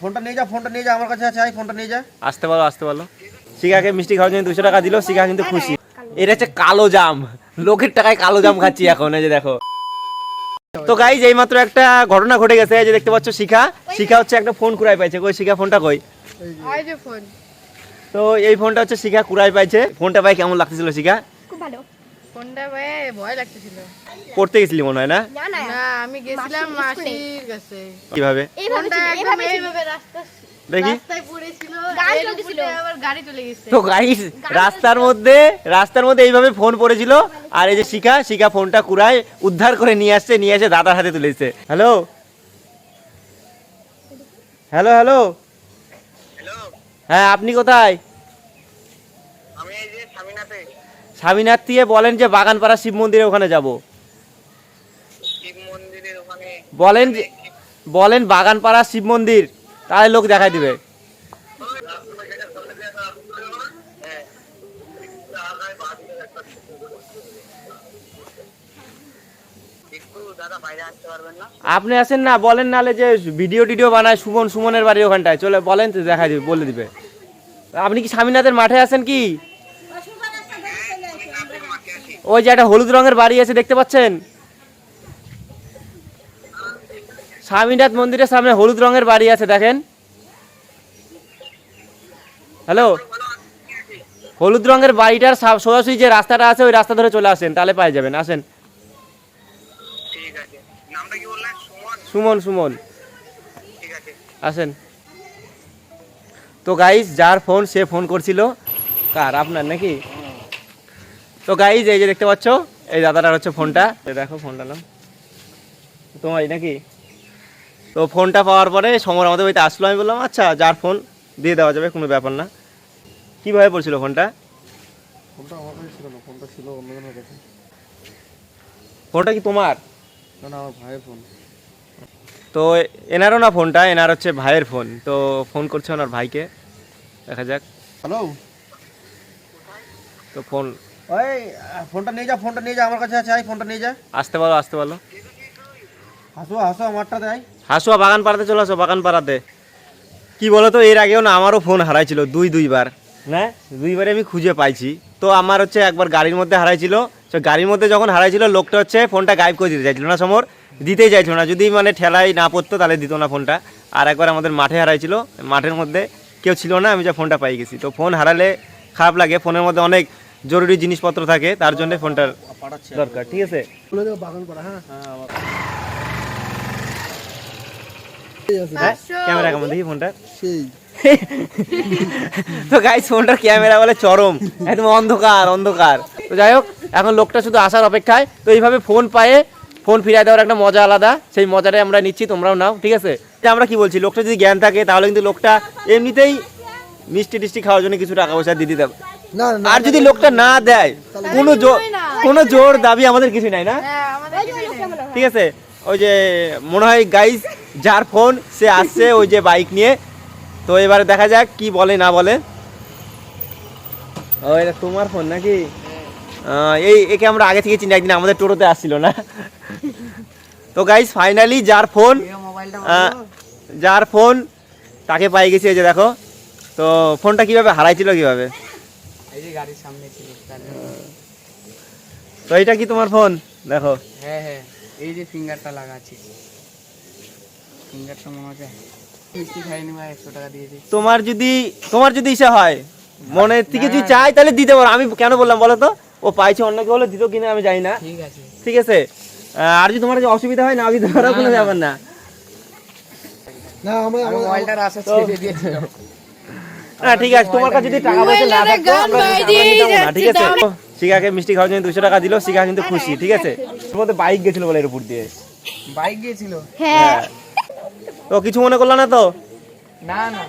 ফোনটা নিয়ে যা ফোনটা নিয়ে যা আমার কাছে আছে আই ফোনটা নিয়ে যা। আসতে বলো আসতে বলো। শিখাকে মিষ্টি খাওয়ার জন্য দুশো টাকা দিল শিখা কিন্তু খুশি। এটা হচ্ছে কালো জাম। লোকের টাকায় কালো জাম খাচ্ছি এখন এই যে দেখো। তো গাইজ এই মাত্র একটা ঘটনা ঘটে গেছে এই যে দেখতে পাচ্ছ শিখা। শিখা হচ্ছে একটা ফোন কুড়াই পাইছে। কই শিখা ফোনটা কই? এই যে ফোন। তো এই ফোনটা হচ্ছে শিখা কুড়াই পাইছে। ফোনটা পাই কেমন লাগতেছিল শিখা? খুব ভালো। ফোনটা ভাই? ভয় লাগতেছিল। পড়তে গেছিলি মনে হয় না? না আমি গেছিলাম মাসির কাছে। কীভাবে? এইভাবে এইভাবে এইভাবে রাস্তা দেখি। রাস্তায় পড়েছিল গাড়ি এর চলতেছিল। উপরে আবার গাড়ি চলে গেছে। তো গাইস রাস্তার মধ্যে রাস্তার মধ্যে এইভাবে ফোন পড়েছিল। আর এই যে শিখা শিখা ফোনটা কুড়ায় উদ্ধার করে নিয়ে আসছে নিয়ে এসে দাদার হাতে তুলেছে হ্যালো হ্যালো হ্যালো হ্যাঁ আপনি কোথায় আমি এই যে স্বামীনাথে স্বামীনাথ দিয়ে বলেন যে বাগানপাড়া শিব মন্দিরে ওখানে যাব। বলেন বলেন বাগানপাড়া শিব মন্দির তাহলে লোক দেখাই দিবে। আপনি আসেন না বলেন নালে যে ভিডিও টিডিও বানায় সুমন সুমনের বাড়ি ওখানটায়। চলে বলেন তো দেখাই দিবে বলে দিবে। আপনি কি স্বামীনাথের মাঠে আছেন কি? ওই যে একটা হলুদ রঙের বাড়ি আছে, দেখতে পাচ্ছেন? স্বামীনাথ মন্দিরের সামনে হলুদ রঙের বাড়ি আছে, দেখেন। হ্যালো? হলুদ রঙের বাড়িটার সোজাসুজি যে রাস্তাটা আছে, ওই রাস্তা ধরে চলে আসেন, তাহলে পাই যাবেন, আসেন। সুমন সুমন। আসেন। তো গাইস যার ফোন সে ফোন করছিল। কার? আপনার নাকি? তো গাইজ এই যে দেখতে পাচ্ছ এই দাদাটার হচ্ছে ফোনটা। দেখো ফোনটা নাম তোমারই নাকি? তো ফোনটা পাওয়ার পরে সমর আমাদের বাড়িতে আসলো আমি বললাম আচ্ছা যার ফোন দিয়ে দেওয়া যাবে কোনো ব্যাপার না। কীভাবে পড়ছিল ফোনটা? ফোনটা আমার কাছে ছিল না ফোনটা ছিল অন্যজনের কাছে। ফোনটা কি তোমার? না না আমার ভাইয়ের ফোন। তো এনারও না ফোনটা এনার হচ্ছে ভাইয়ের ফোন। তো ফোন করছে ওনার ভাইকে। দেখা যাক। হ্যালো? তো ফোন ওই ফোনটা নিয়ে যা ফোনটা নিয়ে যা আমার কাছে আছে আই ফোনটা নিয়ে যা। আসতে বলো আসতে বলো। হাসো হাসো আমারটা দেয়। হাসুয়া বাগান পাড়াতে চলে আসো বাগান পাড়াতে কি বলো তো এর আগেও না আমারও ফোন হারাইছিল দুই দুইবার। না? দুইবারে আমি খুঁজে পাইছি। তো আমার হচ্ছে একবার গাড়ির মধ্যে হারাইছিল। তো গাড়ির মধ্যে যখন হারাইছিল লোকটা হচ্ছে ফোনটা গায়েব করে দিতে চাইছিল না সমর। দিতেই চাইছিল না। যদি মানে ঠেলাই না পড়তো তাহলে দিত না ফোনটা। আর একবার আমাদের মাঠে হারাইছিল মাঠের মধ্যে কেউ ছিল না আমি যা ফোনটা পাই গেছি। তো ফোন হারালে খারাপ লাগে ফোনের মধ্যে অনেক জরুরি জিনিসপত্র থাকে তার জন্য ফোনটার দরকার ঠিক আছে? হ্যাঁ? হ্যাঁ আমার হ্যাঁ ক্যামেরা কেমন দেখি ফোনটা? তো গাইস ফোনটার ক্যামেরা বলে চরম একদম অন্ধকার অন্ধকার। তো যাই হোক এখন লোকটা শুধু আসার অপেক্ষায় তো এইভাবে ফোন পায়ে ফোন ফিরিয়ে দেওয়ার একটা মজা আলাদা সেই মজাটাই আমরা নিচ্ছি তোমরাও নাও ঠিক আছে? আমরা কি বলছি লোকটা যদি জ্ঞান থাকে তাহলে কিন্তু লোকটা এমনিতেই মিষ্টি টিষ্টি খাওয়ার জন্য কিছু টাকা পয়সা দিয়ে দিতে আর যদি লোকটা না দেয় কোনো জোর কোনো জোর দাবি আমাদের কিছু নাই না? হ্যাঁ। ঠিক আছে ওই যে মনে হয় গাইজ যার ফোন সে আসছে ওই যে বাইক নিয়ে। তো এবারে দেখা যাক কি বলে না বলে। ও এটা তোমার ফোন নাকি? এই একে আমরা আগে থেকে চিনি একদিন আমাদের টোটোতে আসছিল না? তো গাইজ ফাইনালি যার ফোন যার ফোন তাকে পাই গেছি এই যে দেখো। তো ফোনটা কীভাবে হারাইছিল কীভাবে? এই যে গাড়ির সামনে ছিল তো এটা কি তোমার ফোন দেখো। হ্যাঁ হ্যাঁ। এই যে ফিঙ্গারটা লাগা আছে ফিঙ্গারটা মনে হচ্ছে মিষ্টি খাইনি ভাই একশো টাকা দিয়েছি। তোমার যদি তোমার যদি ইচ্ছা হয় মনের থেকে যদি চাই তাহলে দিতে পারো। আমি কেন বললাম বলো তো? ও পাইছে অন্য কেউ হলে দিত কিনা আমি জানি না। ঠিক আছে। ঠিক আছে? আর যদি তোমার যদি অসুবিধা হয় না পারো কোনো ব্যাপার না। না আমরা আমি মোবাইলটার আশা ছেড়ে দিয়েছিলাম। না ঠিক আছে তোমার কাছে যদি টাকা পয়সা না থাকতো আমরা ঠিক আছে? শিখাকে মিষ্টি খাওয়ার জন্য দুশো টাকা দিল শিখা কিন্তু খুশি ঠিক আছে? মধ্যে বাইক গেছিল বলে এর উপর দিয়ে। বাইক গিয়েছিল? হ্যাঁ। তো কিছু মনে করল না তো? না না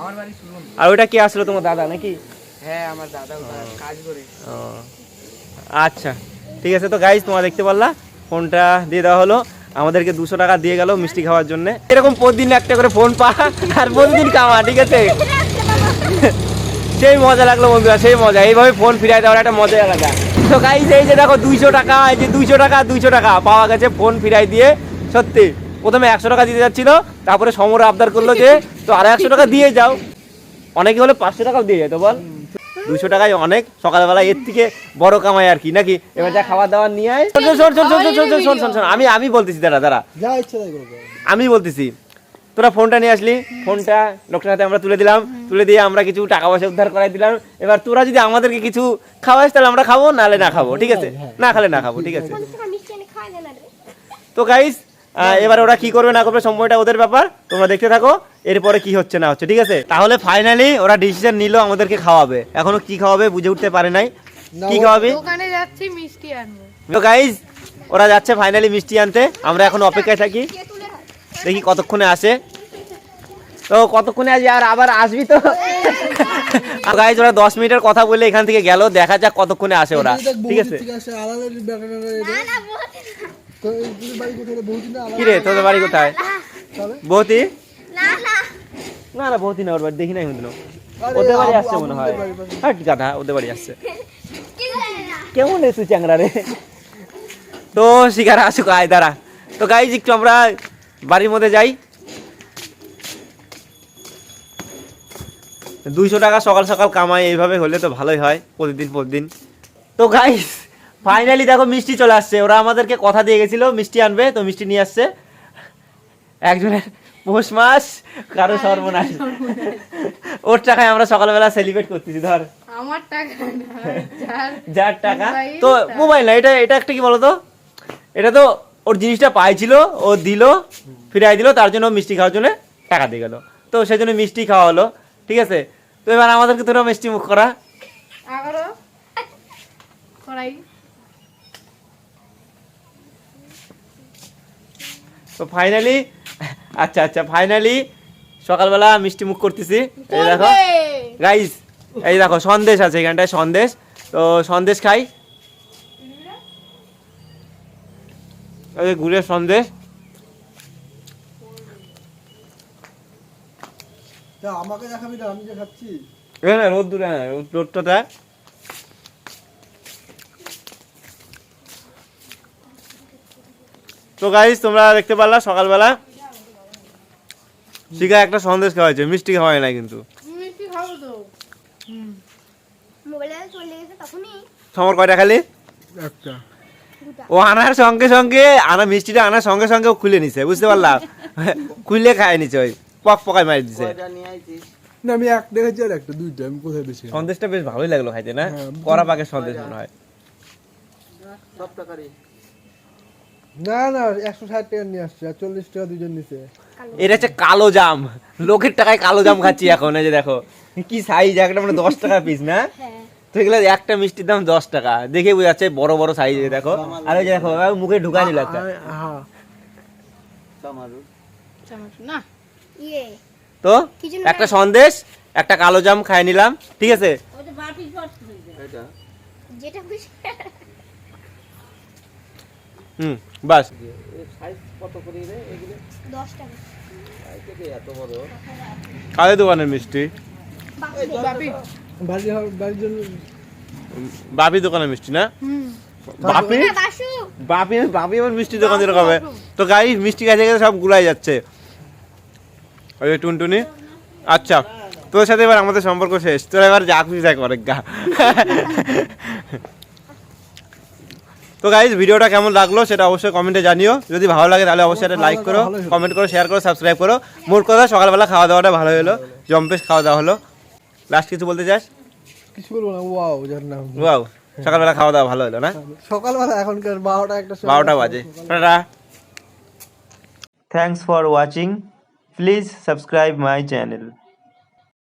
আমার বাড়ি শুনুন। আর ওইটা কে আসলো তোমার দাদা নাকি? হ্যাঁ আমার দাদা কাজ করে। ও, আচ্ছা ঠিক আছে তো গাইজ তোমরা দেখতে পারলা? ফোনটা দিয়ে দেওয়া হলো। আমাদেরকে দুশো টাকা দিয়ে গেল মিষ্টি খাওয়ার জন্য। এরকম প্রতিদিন একটা করে ফোন পা আর প্রতিদিন খাওয়া, ঠিক আছে? সেই মজা লাগল বন্ধুরা, সেই মজা। এইভাবে ফোন ফিরাই দেওয়ার একটা মজা আলাদা। তো গাইজ এই যে দেখো দুইশো টাকা, এই যে দুইশো টাকা দুইশো টাকা পাওয়া গেছে ফোন ফিরাই দিয়ে। সত্যি, প্রথমে একশো টাকা দিতে যাচ্ছিল, তারপরে সমর আবদার করল যে, তো আর একশো টাকা দিয়ে যাও। অনেকে হলে পাঁচশো টাকাও দিয়ে যেত, বল। দুশো টাকায় অনেক সকালবেলা এর থেকে বড় কামাই আর কি নাকি এবার যা খাবার দাবার নিয়ে আয় শোন শোন শোন শোন শোন শোন শোন শোন শোন আমি আমি বলতেছি দাঁড়া দাঁড়া যা ইচ্ছা তাই করব আমি বলতেছি তোরা ফোনটা নিয়ে আসলি ফোনটা লোকটার হাতে আমরা তুলে দিলাম তুলে দিয়ে আমরা কিছু টাকা পয়সা উদ্ধার করাই দিলাম এবার তোরা যদি আমাদেরকে কিছু খাওয়াস তাহলে আমরা খাব নাহলে না খাব ঠিক আছে না খালে না খাব ঠিক আছে তো গাইস এবার ওরা কি করবে না করবে সময়টা ওদের ব্যাপার তোমরা দেখতে থাকো এরপরে কি হচ্ছে না হচ্ছে ঠিক আছে? তাহলে ফাইনালি ওরা ডিসিশন নিল আমাদেরকে খাওয়াবে। এখনও কি খাওয়াবে বুঝে উঠতে পারে নাই। কি খাওয়াবে? দোকানে যাচ্ছি মিষ্টি আনব। তো গাইস ওরা যাচ্ছে ফাইনালি মিষ্টি আনতে। আমরা এখন অপেক্ষায় থাকি। দেখি কতক্ষণে আসে। তো কতক্ষণে আসবি আর আবার আসবি তো? গাইজ ওরা দশ মিনিটের কথা বলে এখান থেকে গেল। দেখা যাক কতক্ষণে আসে ওরা। ঠিক আছে? এই তোদের বাড়ি কোথায়? রে? কি রে তোদের বাড়ি কোথায়? তাহলে? বৌতি না না না না বৌতি ওর বাড়ি দেখি নাই কিন্তু ওদের বাড়ি আসছে মনে হয়। পাশে। হ্যাঁ গাধা ওদের বাড়ি আসছে। কেমন রে তুই চ্যাংরা রে? তো শিকার আসুক আয় দাঁড়া। তো গাইজ একটু আমরা বাড়ির মধ্যে যাই। দুইশো টাকা সকাল সকাল কামাই এইভাবে হলে তো ভালোই হয় প্রতিদিন প্রতিদিন। তো গাইস ফাইনালি দেখো মিষ্টি চলে আসছে। ওরা আমাদেরকে কথা দিয়ে গেছিল মিষ্টি আনবে তো মিষ্টি নিয়ে আসছে। একজনের পৌষ মাস কারও সর্বনাশ। ওর টাকায় আমরা সকালবেলা সেলিব্রেট করতেছি ধর। আমার টাকা যার টাকা? তো। মোবাইল না এটা এটা একটা কি বলতো? এটা তো ওর জিনিসটা পাইছিল ও দিল ফিরাই দিল তার জন্য মিষ্টি খাওয়ার জন্য টাকা দিয়ে গেল। তো সেই জন্য মিষ্টি খাওয়া হলো ঠিক আছে? তো এবার আমাদেরকে তোরা মিষ্টি মুখ করা। তো ফাইনালি আচ্ছা আচ্ছা ফাইনালি সকালবেলা মিষ্টি মুখ করতেছি। এই দেখো। গাইস এই দেখো সন্দেশ আছে এখানটায় সন্দেশ। তো সন্দেশ খাই। গুড়ের সন্দেশ। তা আমাকে দেখাবি না আমি যে খাচ্ছি। রোদ দূরে রোদটা তো গাইস তোমরা দেখতে পারলা সকালবেলা। শিখা একটা সন্দেশ খাওয়াইছে মিষ্টি খাওয়াই না কিন্তু। মিষ্টি খাব তো। মোবাইলে চলে গেছে তখনই। সমর কয়টা খালি? একটা। ও আনার সঙ্গে সঙ্গে আনা মিষ্টিটা আনার সঙ্গে সঙ্গে ও খুলে নিছে বুঝতে পারলাম খুলে খায় নিছে ওই পক পকায় মারি দিছে। না আমি এক দেখেছি আর একটা দুইটা আমি কোথায় বেশি? সন্দেশটা বেশ ভালোই লাগল খাইতে না? হ্যাঁ, কড়া পাকের সন্দেশ মনে হয়। না না একশো ষাট টাকা নিয়ে আসছে আর চল্লিশ টাকা দুজন নিছে। এটা হচ্ছে কালো জাম। লোকের টাকায় কালো জাম খাচ্ছি এখন এই যে দেখো। কি সাইজ একটা মানে দশ টাকা পিস না? হ্যাঁ। তো এগুলো একটা মিষ্টির দাম দশ টাকা। দেখে বোঝা যাচ্ছে বড় বড় সাইজ দেখো। আর ওই যে দেখো মুখে ঢুকা নিল একটা। হ্যাঁ। ইয়ে। তো একটা সন্দেশ একটা কালো জাম খাই নিলাম ঠিক আছে? যেটা খুশি। হুম, বাস। কাদের দোকানের মিষ্টি? বাপি হবে- দোকানের মিষ্টি না? বাপি? বাপি বাপি আমার মিষ্টি দোকান দিয়ে খাবে তো গাড়ি মিষ্টি কাছে গেছে সব গুলাই যাচ্ছে। ওই টুনটুনি। আচ্ছা তোর সাথে এবার আমাদের সম্পর্ক শেষ। তোর এবার যা খুশি দেখ অনেক গা। তো গাইজ ভিডিওটা কেমন লাগল সেটা অবশ্যই কমেন্টে জানিও। যদি ভালো লাগে তাহলে অবশ্যই একটা লাইক করো কমেন্ট করো শেয়ার করো সাবস্ক্রাইব করো। মোট কথা সকালবেলা খাওয়া দাওয়াটা ভালো হলো। জম্পেশ খাওয়া দাওয়া হলো। লাস্ট কিছু বলতে চাস? কিছু বলব না ওয়াও যার নাম। ওয়াও সকালবেলা খাওয়া দাওয়া ভালো হলো না? সকালবেলা এখনকার বারোটা একটা বারোটা বাজে। Tata. Thanks for watching please subscribe my channel